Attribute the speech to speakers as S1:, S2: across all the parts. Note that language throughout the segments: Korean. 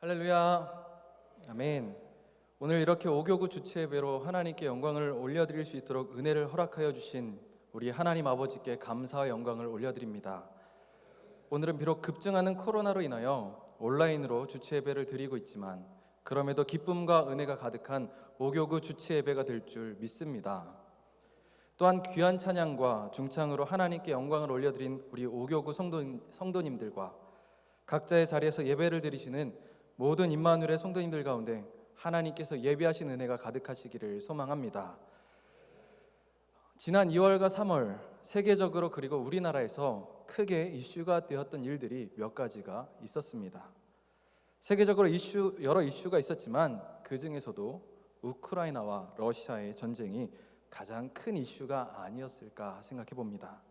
S1: 할렐루야. 아멘. 오늘 이렇게 오교구 주체 예배로 하나님께 영광을 올려드릴 수 있도록 은혜를 허락하여 주신 우리 하나님 아버지께 감사와 영광을 올려드립니다. 오늘은 비록 급증하는 코로나로 인하여 온라인으로 주체 예배를 드리고 있지만 그럼에도 기쁨과 은혜가 가득한 오교구 주체 예배가 될 줄 믿습니다. 또한 귀한 찬양과 중창으로 하나님께 영광을 올려드린 우리 오교구 성도, 성도님들과 각자의 자리에서 예배를 드리시는 모든 임마누엘의 성도님들 가운데 하나님께서 예비하신 은혜가 가득하시기를 소망합니다. 지난 2월과 3월 세계적으로 그리고 우리나라에서 크게 이슈가 되었던 일들이 몇 가지가 있었습니다. 세계적으로 이슈 여러 이슈가 있었지만 그 중에서도 우크라이나와 러시아의 전쟁이 가장 큰 이슈가 아니었을까 생각해 봅니다.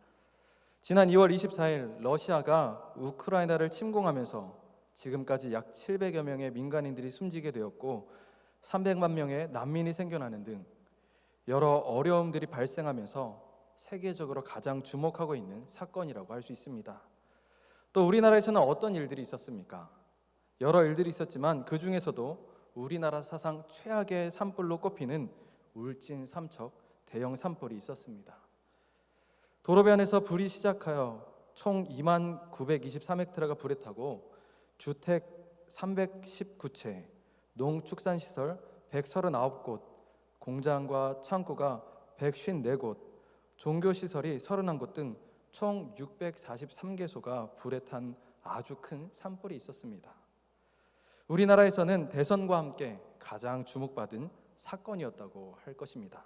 S1: 지난 2월 24일 러시아가 우크라이나를 침공하면서 지금까지 약 700여 명의 민간인들이 숨지게 되었고 300만 명의 난민이 생겨나는 등 여러 어려움들이 발생하면서 세계적으로 가장 주목하고 있는 사건이라고 할 수 있습니다. 또 우리나라에서는 어떤 일들이 있었습니까? 여러 일들이 있었지만 그 중에서도 우리나라 사상 최악의 산불로 꼽히는 울진 삼척 대형 산불이 있었습니다. 도로변에서 불이 시작하여 총 2만 923헥타르가 불에 타고 주택 319채, 농축산시설 139곳, 공장과 창고가 154곳, 종교시설이 31곳 등 총 643개소가 불에 탄 아주 큰 산불이 있었습니다. 우리나라에서는 대선과 함께 가장 주목받은 사건이었다고 할 것입니다.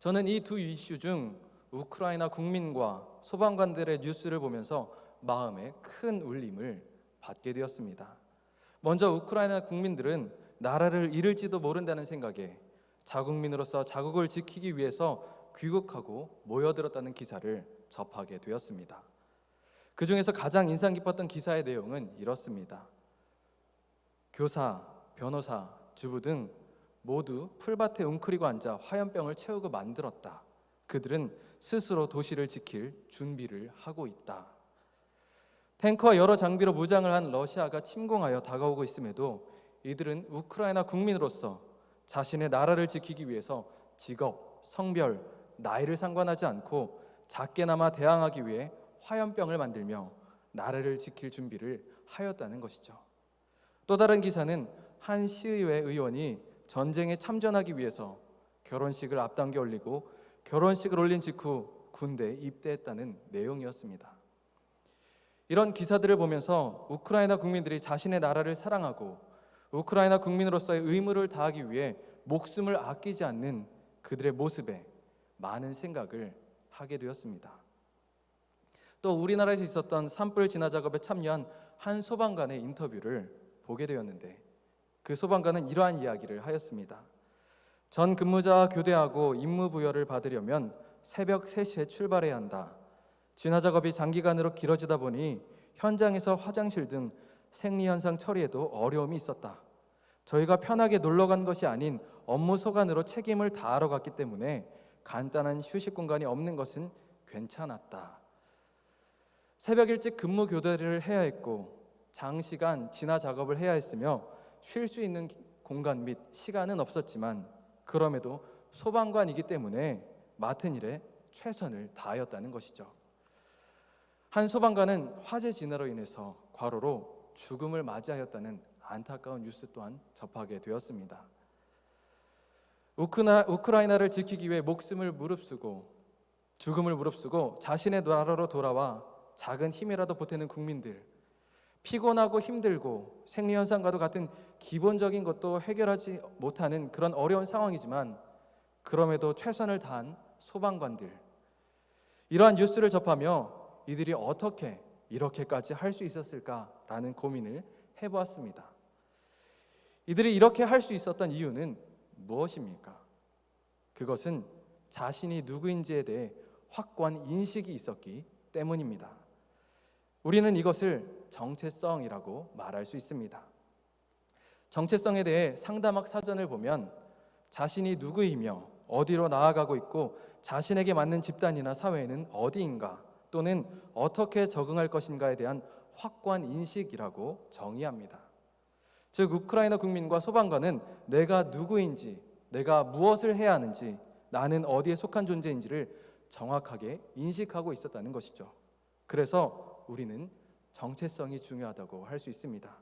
S1: 저는 이 두 이슈 중 우크라이나 국민과 소방관들의 뉴스를 보면서 마음에 큰 울림을 받게 되었습니다. 먼저 우크라이나 국민들은 나라를 잃을지도 모른다는 생각에 자국민으로서 자국을 지키기 위해서 귀국하고 모여들었다는 기사를 접하게 되었습니다. 그 중에서 가장 인상 깊었던 기사의 내용은 이렇습니다. 교사, 변호사, 주부 등 모두 풀밭에 웅크리고 앉아 화염병을 채우고 만들었다. 그들은 스스로 도시를 지킬 준비를 하고 있다. 탱크와 여러 장비로 무장을 한 러시아가 침공하여 다가오고 있음에도 이들은 우크라이나 국민으로서 자신의 나라를 지키기 위해서 직업, 성별, 나이를 상관하지 않고 작게나마 대항하기 위해 화염병을 만들며 나라를 지킬 준비를 하였다는 것이죠. 또 다른 기사는 한 시의회 의원이 전쟁에 참전하기 위해서 결혼식을 앞당겨 올리고 결혼식을 올린 직후 군대에 입대했다는 내용이었습니다. 이런 기사들을 보면서 우크라이나 국민들이 자신의 나라를 사랑하고 우크라이나 국민으로서의 의무를 다하기 위해 목숨을 아끼지 않는 그들의 모습에 많은 생각을 하게 되었습니다. 또 우리나라에서 있었던 산불 진화 작업에 참여한 한 소방관의 인터뷰를 보게 되었는데 그 소방관은 이러한 이야기를 하였습니다. 전 근무자와 교대하고 임무 부여를 받으려면 새벽 3시에 출발해야 한다. 진화 작업이 장기간으로 길어지다 보니 현장에서 화장실 등 생리 현상 처리에도 어려움이 있었다. 저희가 편하게 놀러 간 것이 아닌 업무 소관으로 책임을 다하러 갔기 때문에 간단한 휴식 공간이 없는 것은 괜찮았다. 새벽 일찍 근무 교대를 해야 했고 장시간 진화 작업을 해야 했으며 쉴 수 있는 공간 및 시간은 없었지만 그럼에도 소방관이기 때문에 맡은 일에 최선을 다하였다는 것이죠. 한 소방관은 화재 진화로 인해서 과로로 죽음을 맞이하였다는 안타까운 뉴스 또한 접하게 되었습니다. 우크나, 우크라이나를 지키기 위해 목숨을 무릅쓰고 죽음을 무릅쓰고 자신의 나라로 돌아와 작은 힘이라도 보태는 국민들 피곤하고 힘들고 생리 현상과도 같은 기본적인 것도 해결하지 못하는 그런 어려운 상황이지만 그럼에도 최선을 다한 소방관들 이러한 뉴스를 접하며 이들이 어떻게 이렇게까지 할 수 있었을까라는 고민을 해보았습니다. 이들이 이렇게 할 수 있었던 이유는 무엇입니까? 그것은 자신이 누구인지에 대해 확고한 인식이 있었기 때문입니다. 우리는 이것을 정체성이라고 말할 수 있습니다. 정체성에 대해 상담학 사전을 보면 자신이 누구이며 어디로 나아가고 있고 자신에게 맞는 집단이나 사회는 어디인가 또는 어떻게 적응할 것인가에 대한 확고한 인식이라고 정의합니다. 즉 우크라이나 국민과 소방관은 내가 누구인지, 내가 무엇을 해야 하는지, 나는 어디에 속한 존재인지를 정확하게 인식하고 있었다는 것이죠. 그래서 우리는 정체성이 중요하다고 할 수 있습니다.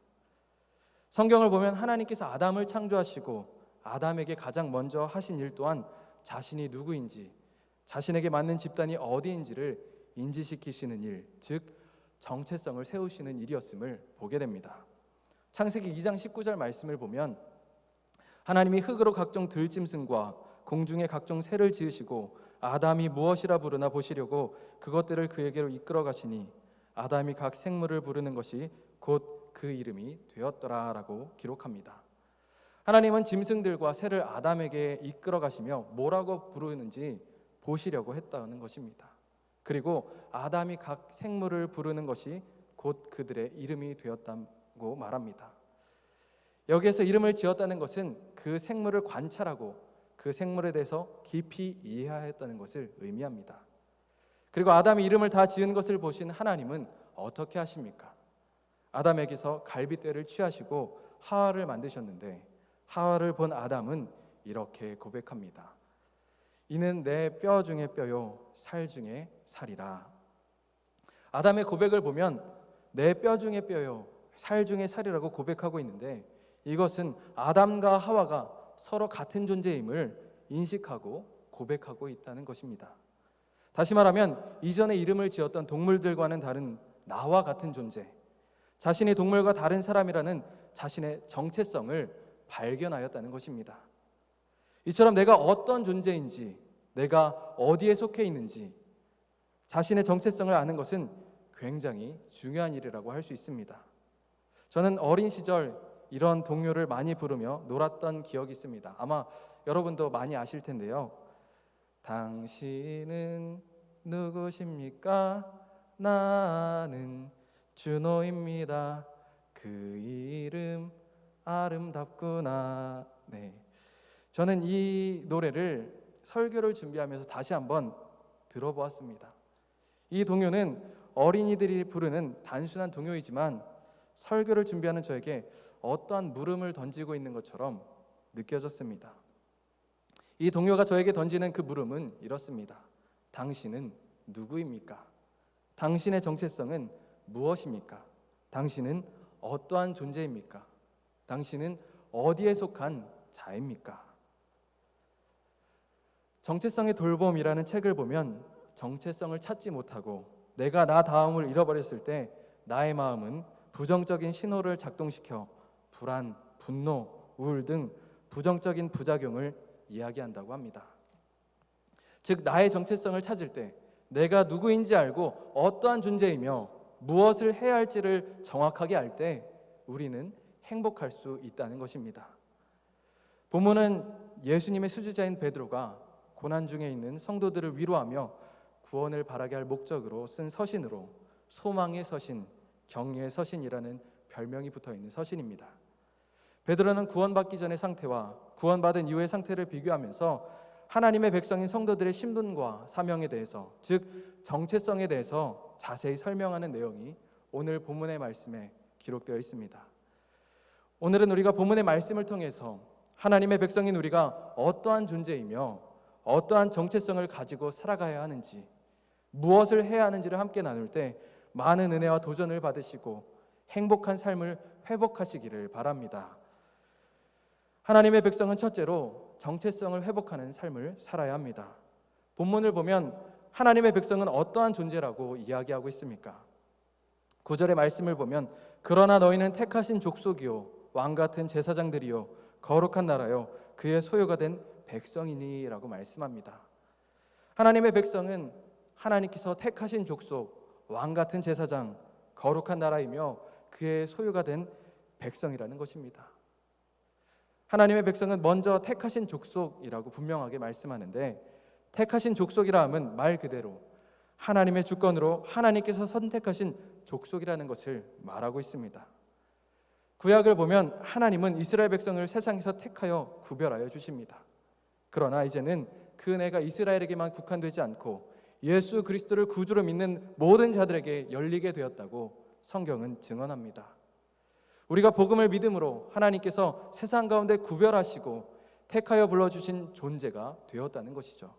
S1: 성경을 보면 하나님께서 아담을 창조하시고 아담에게 가장 먼저 하신 일 또한 자신이 누구인지, 자신에게 맞는 집단이 어디인지를 인지시키시는 일, 즉 정체성을 세우시는 일이었음을 보게 됩니다. 창세기 2장 19절 말씀을 보면 하나님이 흙으로 각종 들짐승과 공중의 각종 새를 지으시고 아담이 무엇이라 부르나 보시려고 그것들을 그에게로 이끌어 가시니 아담이 각 생물을 부르는 것이 곧 그 이름이 되었더라라고 기록합니다. 하나님은 짐승들과 새를 아담에게 이끌어 가시며 뭐라고 부르는지 보시려고 했다는 것입니다. 그리고 아담이 각 생물을 부르는 것이 곧 그들의 이름이 되었다고 말합니다. 여기에서 이름을 지었다는 것은 그 생물을 관찰하고 그 생물에 대해서 깊이 이해하였다는 것을 의미합니다. 그리고 아담이 이름을 다 지은 것을 보신 하나님은 어떻게 하십니까? 아담에게서 갈빗대를 취하시고 하와를 만드셨는데 하와를 본 아담은 이렇게 고백합니다. 이는 내 뼈 중에 뼈요 살 중에 살이라. 아담의 고백을 보면 내 뼈 중에 뼈요 살 중에 살이라고 고백하고 있는데 이것은 아담과 하와가 서로 같은 존재임을 인식하고 고백하고 있다는 것입니다. 다시 말하면 이전에 이름을 지었던 동물들과는 다른 나와 같은 존재, 자신이 동물과 다른 사람이라는 자신의 정체성을 발견하였다는 것입니다. 이처럼 내가 어떤 존재인지, 내가 어디에 속해 있는지, 자신의 정체성을 아는 것은 굉장히 중요한 일이라고 할 수 있습니다. 저는 어린 시절 이런 동요를 많이 부르며 놀았던 기억이 있습니다. 아마 여러분도 많이 아실 텐데요. 당신은 누구십니까? 나는 준호입니다. 그 이름 아름답구나. 네. 저는 이 노래를 설교를 준비하면서 다시 한번 들어보았습니다. 이 동요는 어린이들이 부르는 단순한 동요이지만 설교를 준비하는 저에게 어떠한 물음을 던지고 있는 것처럼 느껴졌습니다. 이 동요가 저에게 던지는 그 물음은 이렇습니다. 당신은 누구입니까? 당신의 정체성은 무엇입니까? 당신은 어떠한 존재입니까? 당신은 어디에 속한 자입니까? 정체성의 돌봄이라는 책을 보면 정체성을 찾지 못하고 내가 나 다음을 잃어버렸을 때 나의 마음은 부정적인 신호를 작동시켜 불안, 분노, 우울 등 부정적인 부작용을 이야기한다고 합니다. 즉 나의 정체성을 찾을 때 내가 누구인지 알고 어떠한 존재이며 무엇을 해야 할지를 정확하게 알 때 우리는 행복할 수 있다는 것입니다. 본문은 예수님의 수주자인 베드로가 고난 중에 있는 성도들을 위로하며 구원을 바라게 할 목적으로 쓴 서신으로 소망의 서신, 경외의 서신이라는 별명이 붙어 있는 서신입니다. 베드로는 구원받기 전의 상태와 구원받은 이후의 상태를 비교하면서 하나님의 백성인 성도들의 신분과 사명에 대해서 즉 정체성에 대해서 자세히 설명하는 내용이 오늘 본문의 말씀에 기록되어 있습니다. 오늘은 우리가 본문의 말씀을 통해서 하나님의 백성인 우리가 어떠한 존재이며 어떠한 정체성을 가지고 살아가야 하는지 무엇을 해야 하는지를 함께 나눌 때 많은 은혜와 도전을 받으시고 행복한 삶을 회복하시기를 바랍니다. 하나님의 백성은 첫째로 정체성을 회복하는 삶을 살아야 합니다. 본문을 보면 하나님의 백성은 어떠한 존재라고 이야기하고 있습니까? 구절의 말씀을 보면 그러나 너희는 택하신 족속이요 왕 같은 제사장들이요 거룩한 나라요 그의 소유가 된 백성이니라고 말씀합니다. 하나님의 백성은 하나님께서 택하신 족속, 왕 같은 제사장, 거룩한 나라이며 그의 소유가 된 백성이라는 것입니다. 하나님의 백성은 먼저 택하신 족속이라고 분명하게 말씀하는데 택하신 족속이라 함은 말 그대로 하나님의 주권으로 하나님께서 선택하신 족속이라는 것을 말하고 있습니다. 구약을 보면 하나님은 이스라엘 백성을 세상에서 택하여 구별하여 주십니다. 그러나 이제는 그 은혜가 이스라엘에게만 국한되지 않고 예수 그리스도를 구주로 믿는 모든 자들에게 열리게 되었다고 성경은 증언합니다. 우리가 복음을 믿음으로 하나님께서 세상 가운데 구별하시고 택하여 불러주신 존재가 되었다는 것이죠.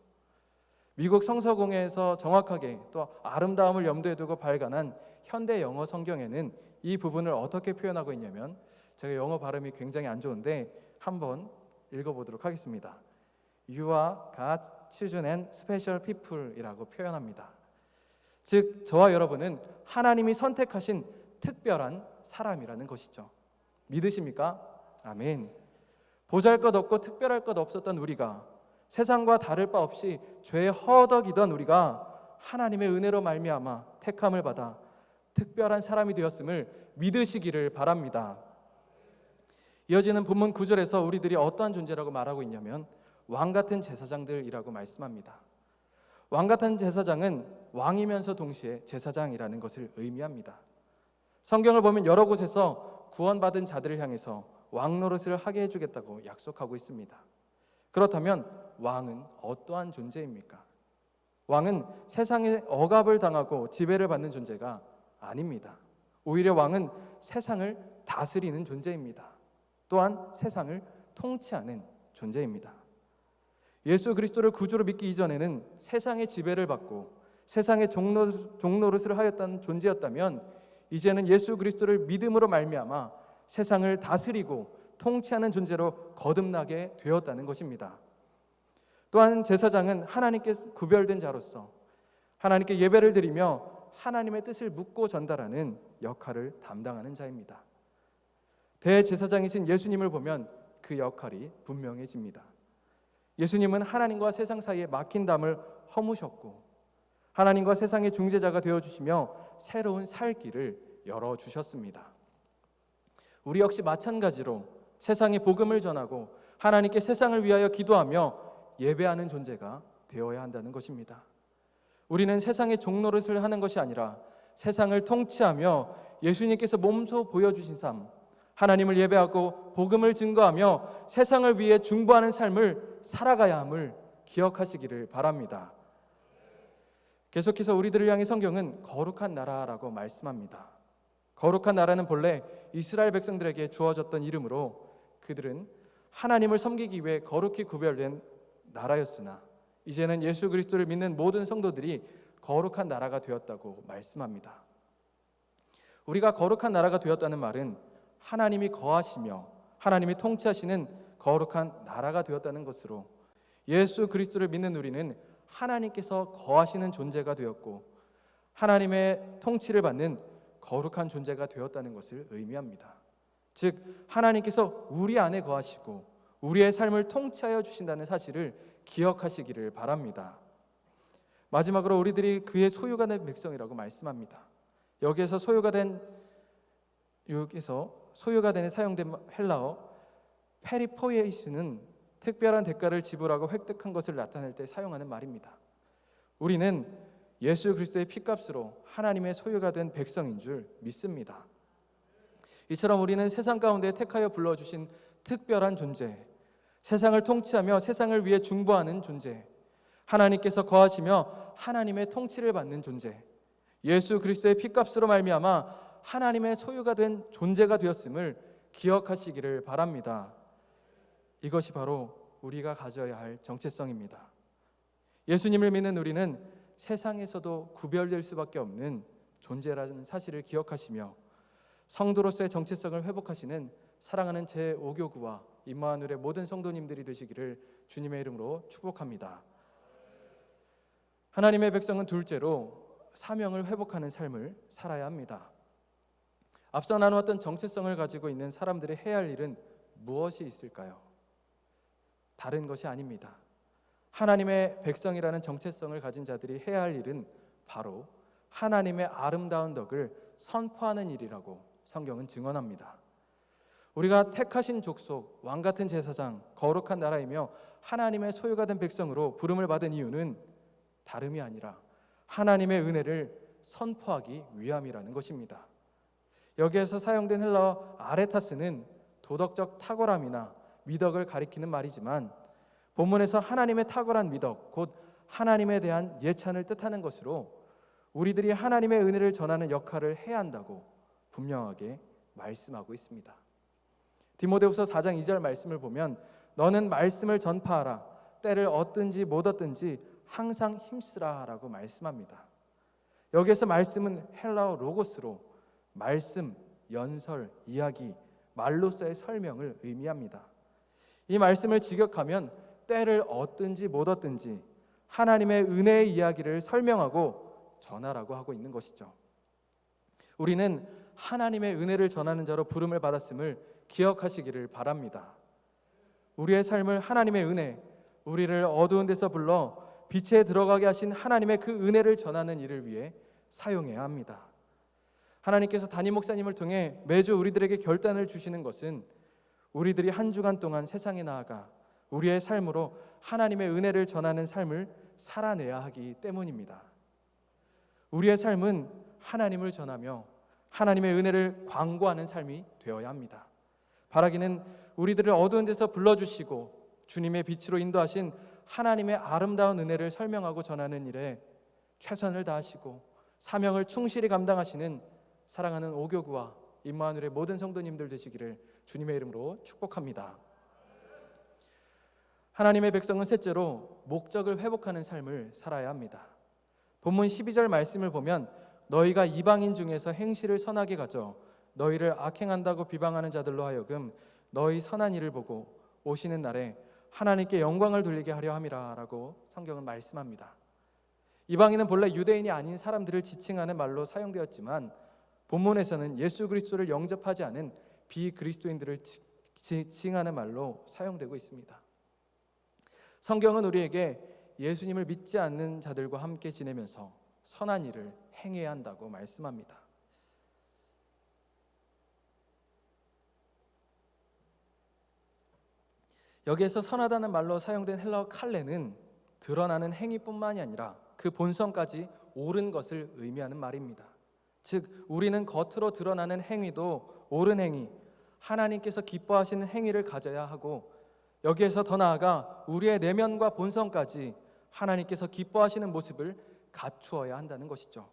S1: 미국 성서공회에서 정확하게 또 아름다움을 염두에 두고 발간한 현대 영어 성경에는 이 부분을 어떻게 표현하고 있냐면 제가 영어 발음이 굉장히 안 좋은데 한번 읽어보도록 하겠습니다. You are God's chosen and special people이라고 표현합니다. 즉 저와 여러분은 하나님이 선택하신 특별한 사람이라는 것이죠. 믿으십니까? 아멘. 보잘 것 없고 특별할 것 없었던 우리가 세상과 다를 바 없이 죄에 허덕이던 우리가 하나님의 은혜로 말미암아 택함을 받아 특별한 사람이 되었음을 믿으시기를 바랍니다. 이어지는 본문 9절에서 우리들이 어떠한 존재라고 말하고 있냐면 왕 같은 제사장들이라고 말씀합니다. 왕 같은 제사장은 왕이면서 동시에 제사장이라는 것을 의미합니다. 성경을 보면 여러 곳에서 구원받은 자들을 향해서 왕 노릇을 하게 해주겠다고 약속하고 있습니다. 그렇다면 왕은 어떠한 존재입니까? 왕은 세상에 억압을 당하고 지배를 받는 존재가 아닙니다. 오히려 왕은 세상을 다스리는 존재입니다. 또한 세상을 통치하는 존재입니다. 예수 그리스도를 구주로 믿기 이전에는 세상의 지배를 받고 세상의 종노, 종노릇을 하였던 존재였다면 이제는 예수 그리스도를 믿음으로 말미암아 세상을 다스리고 통치하는 존재로 거듭나게 되었다는 것입니다. 또한 제사장은 하나님께 구별된 자로서 하나님께 예배를 드리며 하나님의 뜻을 묻고 전달하는 역할을 담당하는 자입니다. 대제사장이신 예수님을 보면 그 역할이 분명해집니다. 예수님은 하나님과 세상 사이에 막힌 담을 허무셨고 하나님과 세상의 중재자가 되어 주시며 새로운 살 길을 열어 주셨습니다. 우리 역시 마찬가지로 세상에 복음을 전하고 하나님께 세상을 위하여 기도하며 예배하는 존재가 되어야 한다는 것입니다. 우리는 세상의 종노릇을 하는 것이 아니라 세상을 통치하며 예수님께서 몸소 보여주신 삶, 하나님을 예배하고 복음을 증거하며 세상을 위해 중보하는 삶을 살아가야 함을 기억하시기를 바랍니다. 계속해서 우리들을 향해 성경은 거룩한 나라라고 말씀합니다. 거룩한 나라는 본래 이스라엘 백성들에게 주어졌던 이름으로 그들은 하나님을 섬기기 위해 거룩히 구별된 나라였으나 이제는 예수 그리스도를 믿는 모든 성도들이 거룩한 나라가 되었다고 말씀합니다. 우리가 거룩한 나라가 되었다는 말은 하나님이 거하시며 하나님이 통치하시는 거룩한 나라가 되었다는 것으로 예수 그리스도를 믿는 우리는 하나님께서 거하시는 존재가 되었고 하나님의 통치를 받는 거룩한 존재가 되었다는 것을 의미합니다. 즉 하나님께서 우리 안에 거하시고 우리의 삶을 통치하여 주신다는 사실을 기억하시기를 바랍니다. 마지막으로 우리들이 그의 소유가 된 백성이라고 말씀합니다. 여기에서 소유가 된 여기서 소유가 되는 사용된 헬라어 페리포이에이스는 특별한 대가를 지불하고 획득한 것을 나타낼 때 사용하는 말입니다. 우리는 예수 그리스도의 피값으로 하나님의 소유가 된 백성인 줄 믿습니다. 이처럼 우리는 세상 가운데 택하여 불러주신 특별한 존재, 세상을 통치하며 세상을 위해 중보하는 존재, 하나님께서 거하시며 하나님의 통치를 받는 존재, 예수 그리스도의 피값으로 말미암아 하나님의 소유가 된 존재가 되었음을 기억하시기를 바랍니다. 이것이 바로 우리가 가져야 할 정체성입니다. 예수님을 믿는 우리는 세상에서도 구별될 수밖에 없는 존재라는 사실을 기억하시며 성도로서의 정체성을 회복하시는 사랑하는 제 5교구와 임마누엘의 모든 성도님들이 되시기를 주님의 이름으로 축복합니다. 하나님의 백성은 둘째로 사명을 회복하는 삶을 살아야 합니다. 앞서 나누었던 정체성을 가지고 있는 사람들이 해야 할 일은 무엇이 있을까요? 다른 것이 아닙니다. 하나님의 백성이라는 정체성을 가진 자들이 해야 할 일은 바로 하나님의 아름다운 덕을 선포하는 일이라고 성경은 증언합니다. 우리가 택하신 족속, 왕 같은 제사장, 거룩한 나라이며 하나님의 소유가 된 백성으로 부름을 받은 이유는 다름이 아니라 하나님의 은혜를 선포하기 위함이라는 것입니다. 여기에서 사용된 헬라어 아레타스는 도덕적 탁월함이나 미덕을 가리키는 말이지만 본문에서 하나님의 탁월한 미덕, 곧 하나님에 대한 예찬을 뜻하는 것으로 우리들이 하나님의 은혜를 전하는 역할을 해야 한다고 분명하게 말씀하고 있습니다. 디모데후서 4장 2절 말씀을 보면 너는 말씀을 전파하라 때를 얻든지 못 얻든지 항상 힘쓰라라고 말씀합니다. 여기에서 말씀은 헬라어 로고스로 말씀, 연설, 이야기, 말로서의 설명을 의미합니다. 이 말씀을 직역하면 때를 얻든지 못 얻든지 하나님의 은혜의 이야기를 설명하고 전하라고 하고 있는 것이죠. 우리는 하나님의 은혜를 전하는 자로 부름을 받았음을 기억하시기를 바랍니다. 우리의 삶을 하나님의 은혜, 우리를 어두운 데서 불러 빛에 들어가게 하신 하나님의 그 은혜를 전하는 일을 위해 사용해야 합니다. 하나님께서 담임 목사님을 통해 매주 우리들에게 결단을 주시는 것은 우리들이 한 주간 동안 세상에 나아가 우리의 삶으로 하나님의 은혜를 전하는 삶을 살아내야 하기 때문입니다. 우리의 삶은 하나님을 전하며 하나님의 은혜를 광고하는 삶이 되어야 합니다. 바라기는 우리들을 어두운 데서 불러주시고 주님의 빛으로 인도하신 하나님의 아름다운 은혜를 설명하고 전하는 일에 최선을 다하시고 사명을 충실히 감당하시는 사랑하는 오교구와 임마누엘의 모든 성도님들 되시기를 주님의 이름으로 축복합니다. 하나님의 백성은 셋째로 목적을 회복하는 삶을 살아야 합니다. 본문 12절 말씀을 보면 너희가 이방인 중에서 행실을 선하게 가져 너희를 악행한다고 비방하는 자들로 하여금 너희 선한 일을 보고 오시는 날에 하나님께 영광을 돌리게 하려 함이라라고 성경은 말씀합니다. 이방인은 본래 유대인이 아닌 사람들을 지칭하는 말로 사용되었지만 본문에서는 예수 그리스도를 영접하지 않은 비그리스도인들을 지칭하는 말로 사용되고 있습니다. 성경은 우리에게 예수님을 믿지 않는 자들과 함께 지내면서 선한 일을 행해야 한다고 말씀합니다. 여기에서 선하다는 말로 사용된 헬라어 칼레는 드러나는 행위뿐만이 아니라 그 본성까지 옳은 것을 의미하는 말입니다. 즉 우리는 겉으로 드러나는 행위도 옳은 행위, 하나님께서 기뻐하시는 행위를 가져야 하고 여기에서 더 나아가 우리의 내면과 본성까지 하나님께서 기뻐하시는 모습을 갖추어야 한다는 것이죠.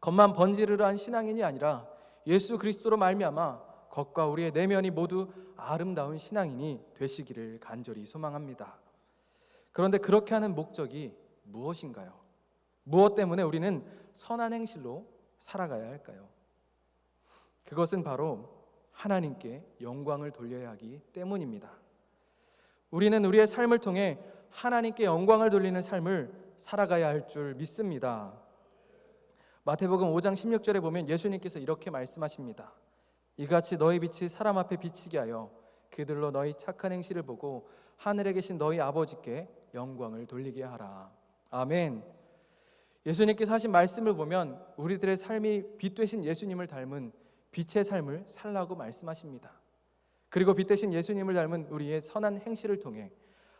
S1: 겉만 번지르르 한 신앙인이 아니라 예수 그리스도로 말미암아 겉과 우리의 내면이 모두 아름다운 신앙인이 되시기를 간절히 소망합니다. 그런데 그렇게 하는 목적이 무엇인가요? 무엇 때문에 우리는 선한 행실로 살아가야 할까요? 그것은 바로 하나님께 영광을 돌려야 하기 때문입니다. 우리는 우리의 삶을 통해 하나님께 영광을 돌리는 삶을 살아가야 할 줄 믿습니다. 마태복음 5장 16절에 보면 예수님께서 이렇게 말씀하십니다. 이같이 너희 빛이 사람 앞에 비치게 하여 그들로 너희 착한 행실을 보고 하늘에 계신 너희 아버지께 영광을 돌리게 하라. 아멘. 예수님께서 하신 말씀을 보면 우리들의 삶이 빛 되신 예수님을 닮은 빛의 삶을 살라고 말씀하십니다. 그리고 빛 대신 예수님을 닮은 우리의 선한 행실을 통해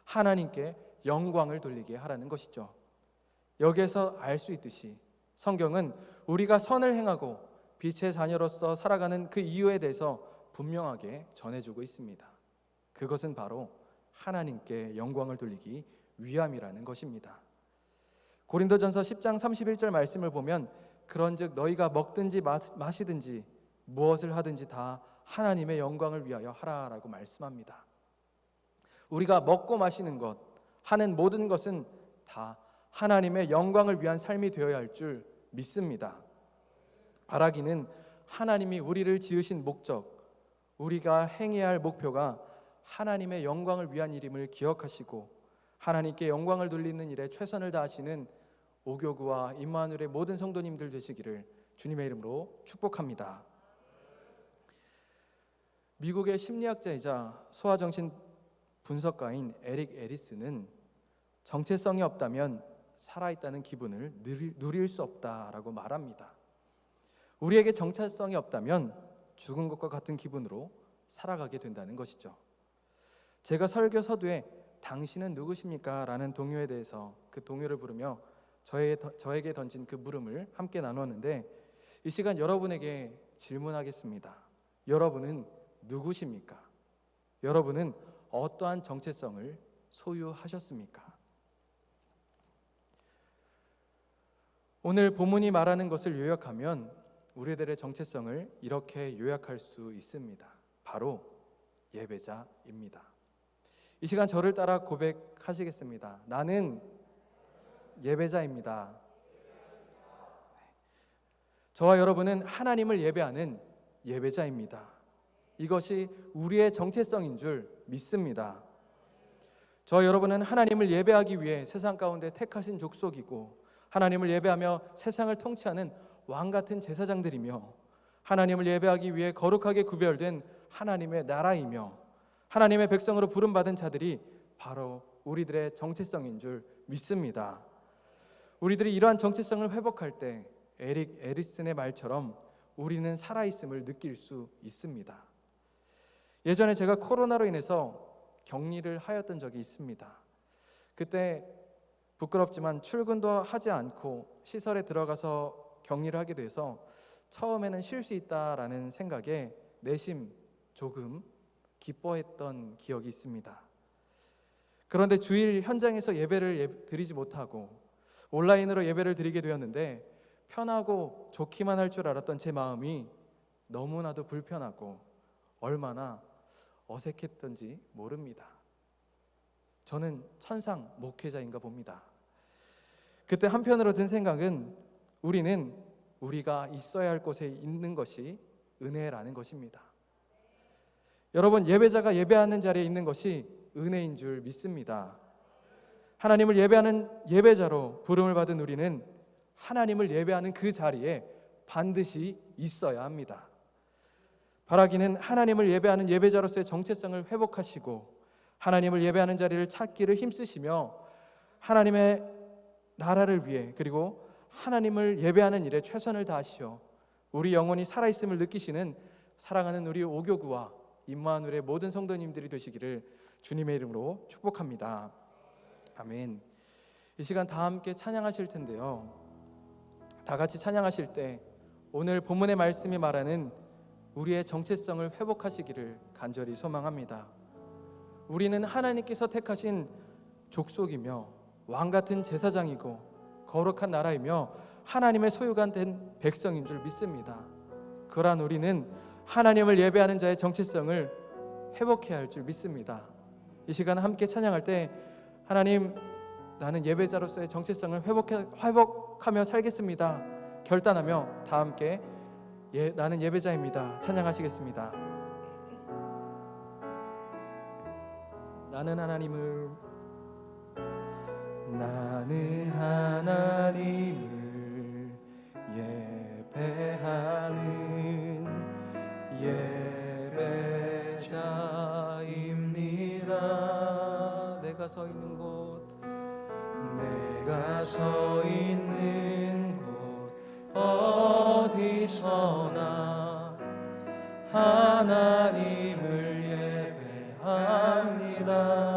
S1: 하나님께 영광을 돌리게 하라는 것이죠. 여기에서 알 수 있듯이 성경은 우리가 선을 행하고 빛의 자녀로서 살아가는 그 이유에 대해서 분명하게 전해주고 있습니다. 그것은 바로 하나님께 영광을 돌리기 위함이라는 것입니다. 고린도전서 10장 31절 말씀을 보면 그런즉 너희가 먹든지 마시든지 무엇을 하든지 다 하나님의 영광을 위하여 하라라고 말씀합니다. 우리가 먹고 마시는 것, 하는 모든 것은 다 하나님의 영광을 위한 삶이 되어야 할 줄 믿습니다. 바라기는 하나님이 우리를 지으신 목적, 우리가 행해야 할 목표가 하나님의 영광을 위한 일임을 기억하시고 하나님께 영광을 돌리는 일에 최선을 다하시는 오교구와 임마누엘의 모든 성도님들 되시기를 주님의 이름으로 축복합니다. 미국의 심리학자이자 소아정신 분석가인 에릭 에리스는 정체성이 없다면 살아있다는 기분을 누릴 수 없다라고 말합니다. 우리에게 정체성이 없다면 죽은 것과 같은 기분으로 살아가게 된다는 것이죠. 제가 설교 서두에 당신은 누구십니까? 라는 동요에 대해서 그 동요를 부르며 저에게 던진 그 물음을 함께 나눴는데 이 시간 여러분에게 질문하겠습니다. 여러분은 누구십니까? 여러분은 어떠한 정체성을 소유하셨습니까? 오늘 본문이 말하는 것을 요약하면 우리들의 정체성을 이렇게 요약할 수 있습니다. 바로 예배자입니다. 이 시간 저를 따라 고백하시겠습니다. 나는 예배자입니다. 저와 여러분은 하나님을 예배하는 예배자입니다. 이것이 우리의 정체성인 줄 믿습니다. 저 여러분은 하나님을 예배하기 위해 세상 가운데 택하신 족속이고 하나님을 예배하며 세상을 통치하는 왕 같은 제사장들이며 하나님을 예배하기 위해 거룩하게 구별된 하나님의 나라이며 하나님의 백성으로 부름받은 자들이 바로 우리들의 정체성인 줄 믿습니다. 우리들이 이러한 정체성을 회복할 때 에릭 에리슨의 말처럼 우리는 살아있음을 느낄 수 있습니다. 예전에 제가 코로나로 인해서 격리를 하였던 적이 있습니다. 그때 부끄럽지만 출근도 하지 않고 시설에 들어가서 격리를 하게 돼서 처음에는 쉴 수 있다라는 생각에 내심 조금 기뻐했던 기억이 있습니다. 그런데 주일 현장에서 예배를 예- 드리지 못하고 온라인으로 예배를 드리게 되었는데 편하고 좋기만 할 줄 알았던 제 마음이 너무나도 불편하고 얼마나 어색했던지 모릅니다. 저는 천상 목회자인가 봅니다. 그때 한편으로 든 생각은 우리는 우리가 있어야 할 곳에 있는 것이 은혜라는 것입니다. 여러분 예배자가 예배하는 자리에 있는 것이 은혜인 줄 믿습니다. 하나님을 예배하는 예배자로 부름을 받은 우리는 하나님을 예배하는 그 자리에 반드시 있어야 합니다. 바라기는 하나님을 예배하는 예배자로서의 정체성을 회복하시고 하나님을 예배하는 자리를 찾기를 힘쓰시며 하나님의 나라를 위해 그리고 하나님을 예배하는 일에 최선을 다하시어 우리 영혼이 살아있음을 느끼시는 사랑하는 우리 오교구와 임마누엘의 모든 성도님들이 되시기를 주님의 이름으로 축복합니다. 아멘. 이 시간 다 함께 찬양하실 텐데요. 다 같이 찬양하실 때 오늘 본문의 말씀이 말하는 우리의 정체성을 회복하시기를 간절히 소망합니다. 우리는 하나님께서 택하신 족속이며 왕 같은 제사장이고 거룩한 나라이며 하나님의 소유가 된 백성인 줄 믿습니다. 그러한 우리는 하나님을 예배하는 자의 정체성을 회복해야 할 줄 믿습니다. 이 시간 함께 찬양할 때 하나님 나는 예배자로서의 정체성을 회복해, 회복하며 살겠습니다. 결단하며 다 함께 예, 나는 예배자입니다. 찬양하시겠습니다. 나는 하나님을 나는 하나님을 예배하는 예배자입니다. 내가 서 있는 곳 내가 서 있는 곳 어 디서나 하나님을 예배합니다.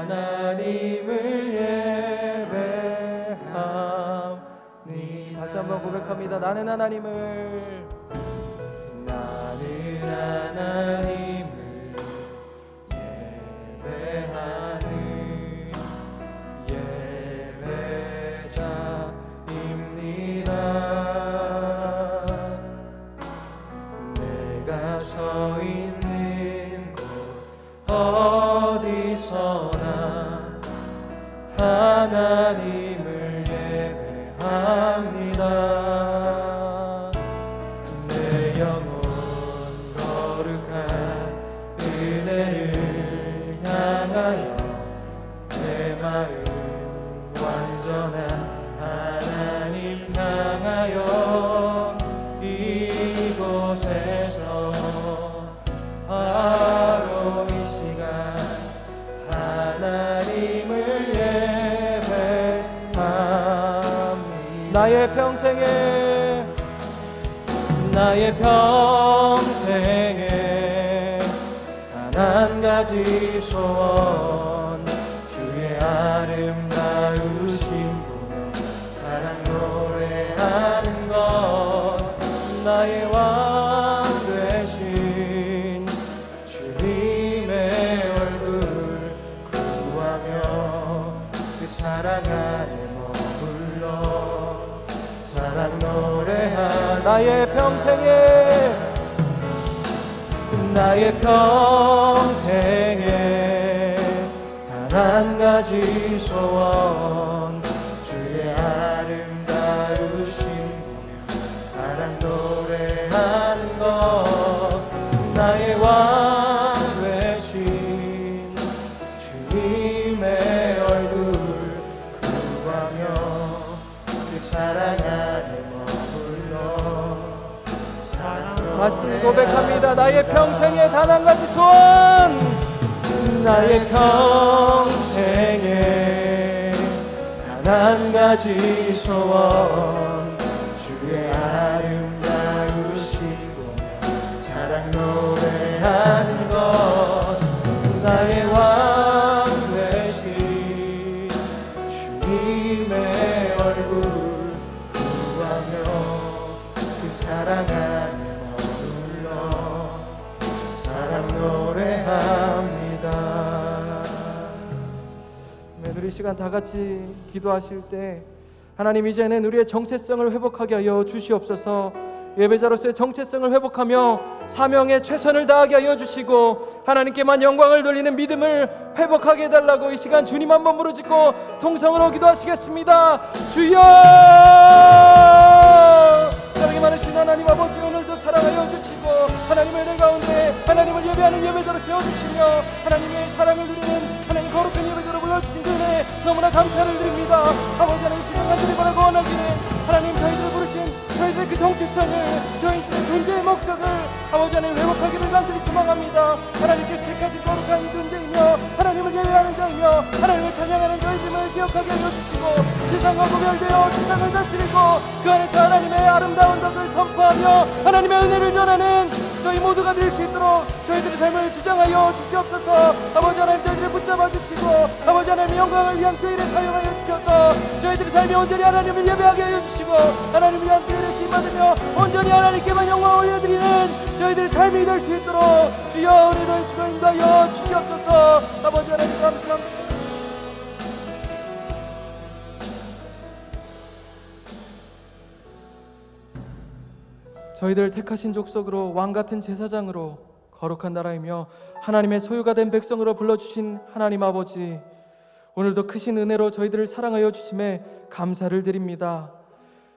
S1: 하나님을 예배함니 다시 한번 고백합니다. 나는 하나님을. 나는 하나님 나의 나의 평생에 나의 평생에 단 한 가지 소원 나의 평생에 단 한 가지 소원. 나의 평생에 단 한 가지 소원. 우리 이 시간 다 같이 기도하실 때 하나님 이제는 우리의 정체성을 회복하게 하여 주시옵소서. 예배자로서의 정체성을 회복하며 사명에 최선을 다하게 하여 주시고 하나님께만 영광을 돌리는 믿음을 회복하게 해달라고 이 시간 주님 한 번 부르짖고 통성으로 기도하시겠습니다. 주여! 하나님 아버지 오늘도 사랑하여 주시고 하나님의 은혜 가운데 하나님을 예배하는 예배자로 세워주시며 하나님의 사랑을 드리는 하나님 거룩한 예배자로 불러주신 그 은혜 너무나 감사를 드립니다. 아버지 하나님 이 시간 간절히 바라고 원하기는 하나님 저희들을 부르신 저희들의 그 정체성을 저희들의 존재의 목적을 아버지 하나님 회복하기를 간절히 소망합니다. 하나님께서 택하신 거룩한 존재이며 하나님을 예배하는 자이며 하나님을 찬양하는 저희들을 기억하게 하여 주시고 세상과 구별되어 세상을 다스리고 그 안에서 하나님의 아름다운 덕을 선포하며 하나님의 은혜를 전하는 저희 모두가 될수 있도록 저희들의 삶을 주장하여 주시옵소서. 아버지 하나님 저희들을 붙잡아 주시고 아버지 하나님의 영광을 위한 교회를 사용하여 주셔서 저희들의 삶이 온전히 하나님을 예배하게 하여 주시고 하나님을 위한 교회를 쓰임받으며 온전히 하나님께만 영광을 올려드리는 저희들의 삶이 될 수 있도록 주여 은혜로 해주시고 인도하여 주시옵소서. 아버지 하나님 감사합니다 저희들을 택하신 족속으로 왕 같은 제사장으로 거룩한 나라이며 하나님의 소유가 된 백성으로 불러 주신 하나님 아버지 오늘도 크신 은혜로 저희들을 사랑하여 주심에 감사를 드립니다.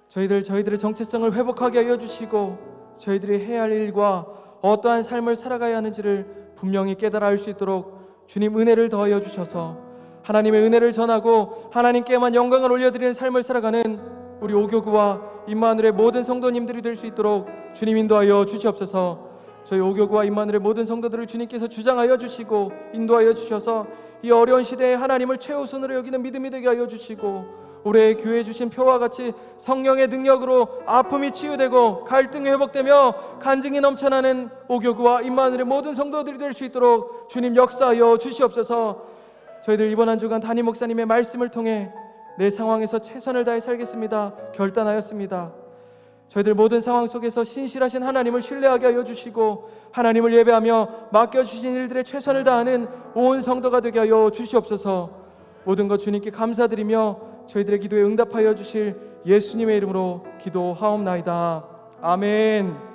S1: 저희들 저희들의 정체성을 회복하게 하여 주시고 저희들이 해야 할 일과 어떠한 삶을 살아가야 하는지를 분명히 깨달아 알 수 있도록 주님 은혜를 더하여 주셔서 하나님의 은혜를 전하고 하나님께만 영광을 올려드리는 삶을 살아가는 우리 오교구와 임마누의 모든 성도님들이 될 수 있도록 주님 인도하여 주시옵소서. 저희 오교구와 임마누의 모든 성도들을 주님께서 주장하여 주시고 인도하여 주셔서 이 어려운 시대에 하나님을 최우선으로 여기는 믿음이 되게 하여 주시고 올해 교회 주신 표와 같이 성령의 능력으로 아픔이 치유되고 갈등이 회복되며 간증이 넘쳐나는 오교구와 임마누의 모든 성도들이 될 수 있도록 주님 역사하여 주시옵소서. 저희들 이번 한 주간 담임 목사님의 말씀을 통해 내 상황에서 최선을 다해 살겠습니다. 결단하였습니다. 저희들 모든 상황 속에서 신실하신 하나님을 신뢰하게 하여 주시고 하나님을 예배하며 맡겨 주신 일들에 최선을 다하는 온 성도가 되게 하여 주시옵소서. 모든 것 주님께 감사드리며 저희들의 기도에 응답하여 주실 예수님의 이름으로 기도하옵나이다. 아멘.